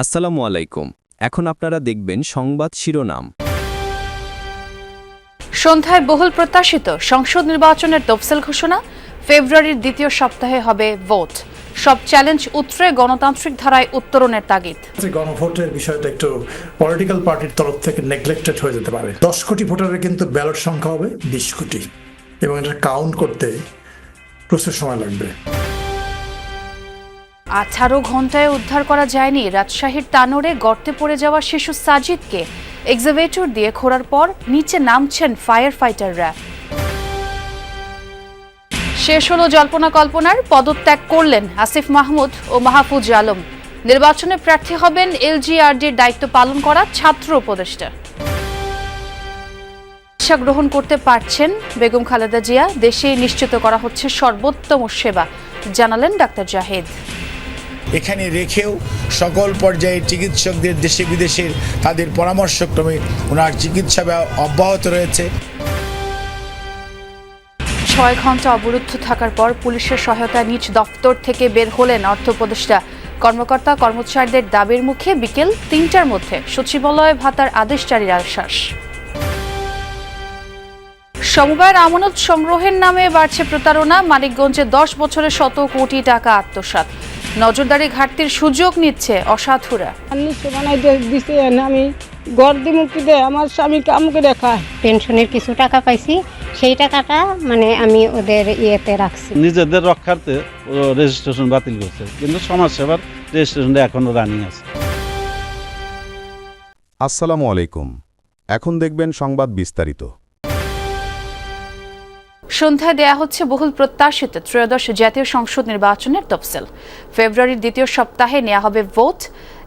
আসসালামু আলাইকুম। এখন আপনারা দেখবেন সংবাদ শিরোনাম। সন্ধ্যায় বহুল প্রত্যাশিত সংসদ নির্বাচনের তফসিল ঘোষণা ফেব্রুয়ারির দ্বিতীয় সপ্তাহে হবে ভোট। সব চ্যালেঞ্জ উত্তরে গণতান্ত্রিক ধারায় উত্তরণের তাগিদ। গণভোটের বিষয়টা একটু পলিটিক্যাল পার্টির তরফ থেকে নেগলেক্টেড হয়ে যেতে পারে। দশ কোটি ভোটারের কিন্তু ব্যালট সংখ্যা হবে বিশ কোটি। এবং এটা কাউন্ট করতে প্রচুর সময় লাগবে। আঠারো ঘন্টায় উদ্ধার করা যায়নি। রাজশাহীর তানোরে গর্তে পড়ে যাওয়া শিশু সাজিদকে এক্সিভেটর দিয়ে খোঁড়ার পর নিচে নামছেন ফায়ার ফাইটাররা শেষ হলো জল্পনা কল্পনার, পদত্যাগ করলেন আসিফ মাহমুদ ও মাহফুজ আলম। নির্বাচনে প্রার্থী হবেন এলজিআরডির দায়িত্ব পালন করা ছাত্র উপদেষ্টা। চিকিৎসা গ্রহণ করতে পারছেন বেগম খালেদা জিয়া দেশে নিশ্চিত করা হচ্ছে সর্বোত্তম সেবা, জানালেন ডাক্তার জাহেদ। এখানে রেখেও সকল পর্যায়ের চিকিৎসকদের দেশে বিদেশের তাদের পরামর্শক্রমে ওনার চিকিৎসা অব্যাহত রয়েছে। ছয় ঘণ্টা অবরুদ্ধ থাকার পর পুলিশের সহায়তায় নিজ দফতর থেকে বের হলেন অর্থ উপদেষ্টা কর্মকর্তা কর্মচারীদের দাবির মুখে বিকেল তিনটার মধ্যে সচিবালয় ভাতার আদেশ জারির আশ্বাস। সমবায়ের আমানত সংগ্রহের নামে বাড়ছে প্রতারণা। মানিকগঞ্জে দশ বছরে শত কোটি টাকা আত্মসাৎ। নজরদারি ঘাটতির সুযোগ নিচ্ছে অসাধুরা। দিছে আমি ঘর দিমুক্তি দে? আমার স্বামী কাম করে খায় পেনশনের কিছু টাকা পাইছি সেই টাকাটা মানে আমি ওদের ইয়েতে রাখছি। নিজেদের রক্ষার্থে রেজিস্ট্রেশন বাতিল করছে কিন্তু সমাজসেবার রেজিস্ট্রেশনটা এখনও রানিং আছে। আসসালামু আলাইকুম। এখন দেখবেন সংবাদ বিস্তারিত। সন্ধ্যায় দেয়া হচ্ছে বহুল প্রত্যাশিত ত্রয়োদশ জাতীয় সংসদ নির্বাচনের তফসিল। ফেব্রুয়ারির দ্বিতীয় সপ্তাহে নেওয়া হবে ভোট।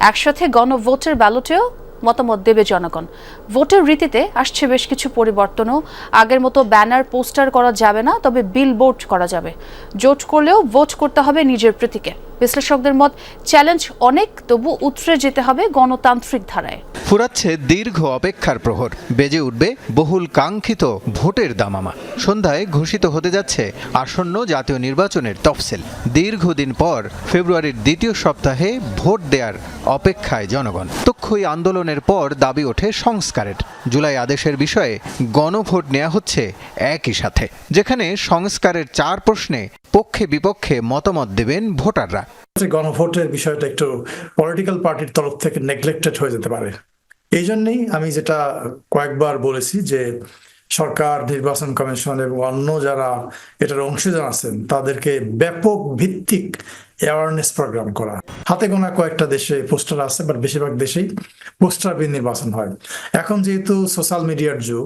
একসাথে গণভোটের ব্যালটেও মতামত দেবে জনগণ। ভোটের রীতিতে আসছে বেশ কিছু পরিবর্তনও। আগের মতো ব্যানার, পোস্টার করা যাবে না, তবে বিল বোর্ড করা যাবে। জোট করলেও ভোট করতে হবে নিজের প্রতীকে। বিশ্লেষকদের মত চ্যালেঞ্জ অনেক, তবু উতরে যেতে হবে গণতান্ত্রিক ধারায়। ফুরাচ্ছে দীর্ঘ অপেক্ষার প্রহর। বেজে উঠবে বহুল কাঙ্ক্ষিত ভোটের দামামা। সন্ধ্যায় ঘোষিত হতে যাচ্ছে আসন্ন জাতীয় নির্বাচনের তফসিল। দীর্ঘদিন পর ফেব্রুয়ারির দ্বিতীয় সপ্তাহে ভোট দেওয়ার অপেক্ষায় জনগণ। তক্ষই আন্দোলনের পর দাবি ওঠে সংস্কারের। জুলাই আদেশের বিষয়ে গণভোট নেওয়া হচ্ছে একই সাথে, যেখানে সংস্কারের চার প্রশ্নে পক্ষে বিপক্ষে মতামত দেবেন ভোটাররা। গণভোটের বিষয়টা একটু পলিটিক্যাল পার্টির তরফ থেকে নেগলেক্টেড হয়ে যেতে পারে। এই জন্যেই আমি যেটা কয়েকবার বলেছি যে সরকার, নির্বাচন কমিশন এবং অন্য যারা এটার অংশীদার আছেন, তাদেরকে ব্যাপক ভিত্তিক অ্যাওয়ারনেস প্রোগ্রাম করা। হাতে গোনা কয়েকটা দেশে পোস্টার আছে বাট বেশিরভাগ দেশেই পোস্টার বিন নির্বাচন হয়। এখন যেহেতু সোশ্যাল মিডিয়ার যুগ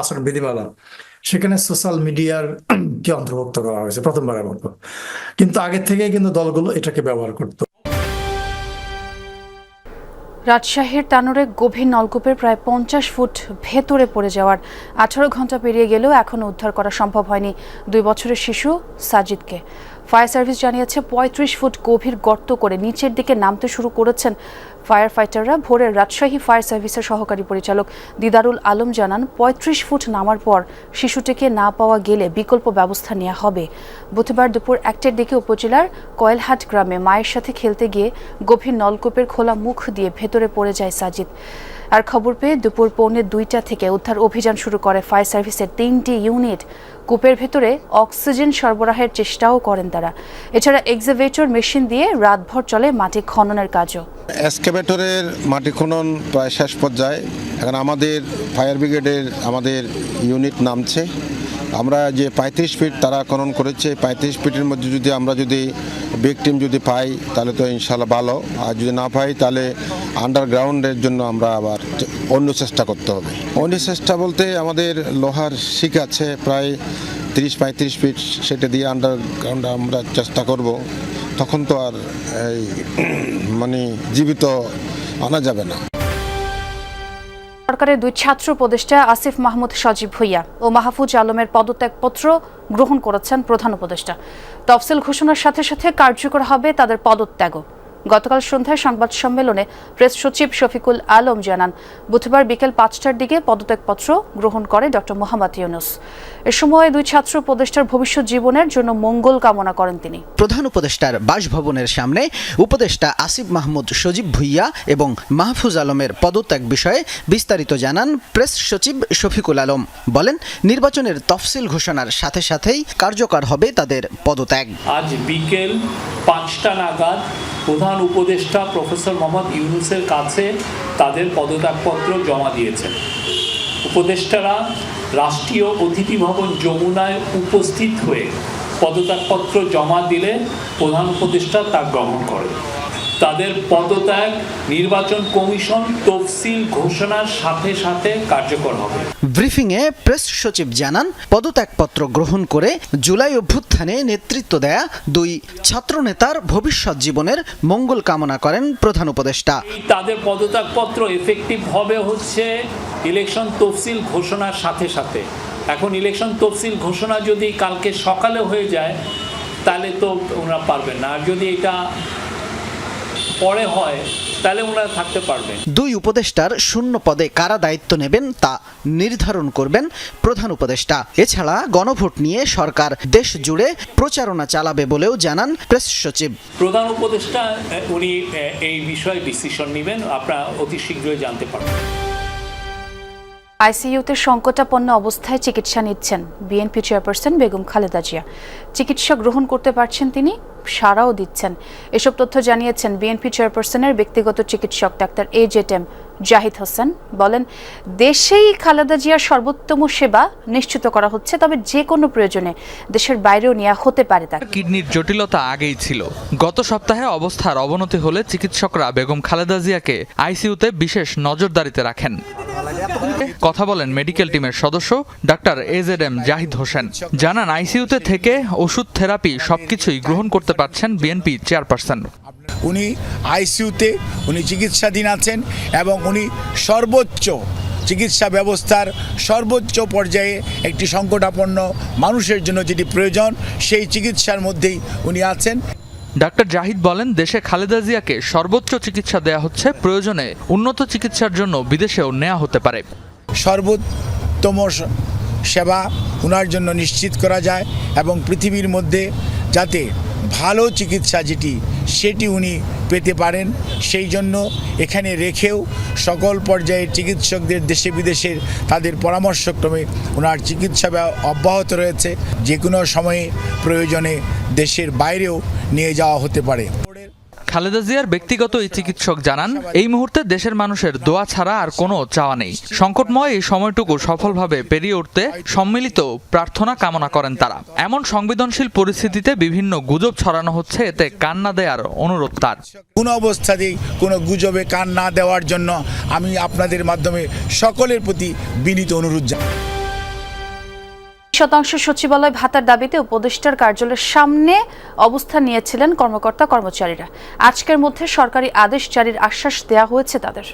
আচরণ বিধিমালা, সেখানে সোশ্যাল মিডিয়ার কে অন্তর্ভুক্ত করা হয়েছে প্রথমবারের মতো। কিন্তু আগের থেকে কিন্তু দলগুলো এটাকে ব্যবহার করতো। রাজশাহীর তানোরে গভীর নলকূপের প্রায় পঞ্চাশ ফুট ভেতরে পড়ে যাওয়ার আঠারো ঘণ্টা পেরিয়ে গেলেও এখনও উদ্ধার করা সম্ভব হয়নি দুই বছরের শিশু সাজিদকে। ফায়ার সার্ভিস জানিয়েছে, পঁয়ত্রিশ ফুট গভীর গর্ত করে নিচের দিকে নামতে শুরু করেছেন ফায়ার ফাইটাররা ভোরের রাজশাহী ফায়ার সার্ভিসের সহকারী পরিচালক দিদারুল আলম জানান, পঁয়ত্রিশ ফুট নামার পর শিশুটিকে না পাওয়া গেলে বিকল্প ব্যবস্থা নেওয়া হবে। বুধবার দুপুর একটার দিকে উপজেলার কয়েলহাট গ্রামে মায়ের সাথে খেলতে গিয়ে গভীর নলকূপের খোলা মুখ দিয়ে ভেতরে পড়ে যায় সাজিদ। আর খবর পেয়ে দুপুর পৌনে দুইটা থেকে উদ্ধার অভিযান শুরু করে ফায়ার সার্ভিসের তিনটি ইউনিট। কূপের ভেতরে অক্সিজেন সরবরাহের চেষ্টাও করেন তারা। এছাড়া এক্সাভেটর মেশিন দিয়ে রাতভর চলে মাটি খননের কাজও। এক্সকেভেটরের মাটি খনন প্রায় শেষ পর্যায়ে। এখন আমাদের ফায়ার ব্রিগেডের আমাদের ইউনিট নামছে। আমরা যে পঁয়ত্রিশ ফিট তারা খনন করেছে, পঁয়ত্রিশ ফিটের মধ্যে যদি আমরা যদি ভিকটিম যদি পাই, তাহলে তো ইনশাল্লাহ ভালো। আর যদি না পাই, তাহলে আন্ডারগ্রাউন্ডের জন্য আমরা আবার অন্য চেষ্টা করতে হবে। অন্য চেষ্টা বলতে আমাদের লোহার শিক আছে, প্রায় তিরিশ, পঁয়ত্রিশ ফিট সেটা দিয়ে আন্ডারগ্রাউন্ড আমরা চেষ্টা করব। তখন তো আর এই মানে জীবিত আনা যাবে না। সরকারের দুই ছাত্র উপদেষ্টা আসিফ মাহমুদ সজীব ভুইয়া ও মাহফুজ আলমের পদত্যাগপত্র গ্রহণ করেছেন প্রধান উপদেষ্টা। তফসিল ঘোষণার সাথে সাথে কার্যকর হবে তাদের পদত্যাগও। গতকাল সন্ধ্যায় সংবাদ সম্মেলনে প্রেস সচিব শফিকুল আলম জানান বুধবার বিকেল পাঁচটার দিকে পদত্যাগপত্র গ্রহণ করে ডক্টর মোহাম্মদ ইউনুস। এ সময় দুই ছাত্র উপদেষ্টার ভবিষ্যৎ জীবনের জন্য মঙ্গল কামনা করেন তিনি। প্রধান উপদেষ্টার বাসভবনের সামনে উপদেষ্টা আসিফ মাহমুদ সজীব ভুইয়া এবং মাহফুজ আলমের পদত্যাগ বিষয়ে বিস্তারিত জানান প্রেস সচিব শফিকুল আলম। বলেন নির্বাচনের তফসিল ঘোষণার সাথে সাথেই কার্যকর হবে তাদের পদত্যাগ। আজ বিকেল পাঁচটা নাগাদ প্রধান উপদেষ্টা প্রফেসর মোহাম্মদ ইউনুসের কাছে তাদের পদত্যাগপত্র জমা দিয়েছেন। উপদেষ্টারা রাষ্ট্রীয় অতিথি ভবন যমুনায় উপস্থিত হয়ে পদত্যাগপত্র জমা দিলে প্রধান উপদেষ্টা তা গ্রহণ করেন। তাদের পদত্যাগ নির্বাচন কমিশন তফসিল ঘোষণার সাথে সাথে কার্যকর হবে। ব্রিফিংয়ে প্রেস সচিব জানান পদত্যাগপত্র গ্রহণ করে জুলাই অভ্যুত্থানে নেতৃত্ব দেয়া দুই ছাত্রনেতার ভবিষ্যৎ জীবনের মঙ্গল কামনা করেন প্রধান উপদেষ্টা। তাদের পদত্যাগপত্র এফেক্টিভ হবে হচ্ছে ইলেকশন তফসিল ঘোষণার সাথে সাথে। এখন ইলেকশন তফসিল ঘোষণা যদি কালকে সকালে হয়ে যায় তাহলে তো ওনারা পারবেন না। আর যদি এটা পরে হয় তাহলে ওনারা থাকতে পারবেন দুই উপদেষ্টার শূন্য পদে কারা দায়িত্ব নেবেন তা নির্ধারণ করবেন প্রধান উপদেষ্টা। এছাড়া গণভোট নিয়ে সরকার দেশ জুড়ে প্রচারণা চালাবে বলেও জানান প্রেস সচিব। প্রধান উপদেষ্টা উনি এই বিষয়ে ডিসিশন নেবেন আপনারা অতি শীঘ্রই জানতে পারবেন। আইসিইউতে সংকটাপন্ন অবস্থায় চিকিৎসা নিচ্ছেন বিএনপি চেয়ারপারসন বেগম খালেদা জিয়া। চিকিৎসা গ্রহণ করতে পারছেন তিনি সারাও দিচ্ছেন। এসব তথ্য জানিয়েছেন বিএনপি চেয়ারপারসনের ব্যক্তিগত চিকিৎসক doctor A Z M Zahid Hossain. বলেন, দেশেই খালেদা জিয়ার সর্বোত্তম সেবা নিশ্চিত করা হচ্ছে, তবে যে কোনো প্রয়োজনে দেশের বাইরেও নেওয়া হতে পারে তার কিডনির জটিলতা আগেই ছিল। গত সপ্তাহে অবস্থার অবনতি হলে চিকিৎসকরা বেগম খালেদা জিয়াকে আইসিইউতে বিশেষ নজরদারিতে রাখেন। কথা বলেন মেডিকেল টিমের সদস্য doctor A Z M Zahid Hossain. জানান, আইসিইউতে থেকে ওষুধ, থেরাপি সবকিছুই গ্রহণ করতে পারছেন বিএনপি চেয়ারপারসন। উনি আইসিইউতে, উনি চিকিৎসাধীন আছেন এবং উনি সর্বোচ্চ চিকিৎসা ব্যবস্থার সর্বোচ্চ পর্যায়ে একটি সংকটাপন্ন মানুষের জন্য যেটি প্রয়োজন, সেই চিকিৎসার মধ্যেই উনি আছেন। ডাক্তার জাহিদ বলেন, দেশে খালেদা জিয়াকে সর্বোচ্চ চিকিৎসা দেয়া হচ্ছে প্রয়োজনে উন্নত চিকিৎসার জন্য বিদেশেও নেওয়া হতে পারে। সর্বোত্তম সেবা ওনার জন্য নিশ্চিত করা যায় এবং পৃথিবীর মধ্যে যাতে ভালো চিকিৎসা যেটি, সেটি উনি পেতে পারেন। সেই জন্য এখানে রেখেও সকল পর্যায়ের চিকিৎসকদের দেশে বিদেশের তাদের পরামর্শক্রমে ওনার চিকিৎসা অব্যাহত রয়েছে। যে কোনো সময়ে প্রয়োজনে দেশের বাইরেও নিয়ে যাওয়া হতে পারে। খালেদা জিয়ার ব্যক্তিগত এই চিকিৎসক জানান, এই মুহূর্তে দেশের মানুষের দোয়া ছাড়া আর কোনো চাওয়া নেই। সংকটময় এই সময়টুকু সফলভাবে পেরিয়ে উঠতে সম্মিলিত প্রার্থনা কামনা করেন তারা। এমন সংবেদনশীল পরিস্থিতিতে বিভিন্ন গুজব ছড়ানো হচ্ছে, এতে কান্না দেয়ার অনুরোধ তার। কোনো অবস্থাতেই কোনো গুজবে কান না দেওয়ার জন্য আমি আপনাদের মাধ্যমে সকলের প্রতি বিনীত অনুরোধ জানাই। শতাংশ সচিবালয় ভাতার দাবিতে উপদেষ্টার কার্যালয়ের সামনে অবস্থান নিয়েছিলেন কর্মকর্তা কর্মচারীরা আজকের মধ্যে সরকারি আদেশ জারির আশ্বাস দেওয়া হয়েছে তাদের।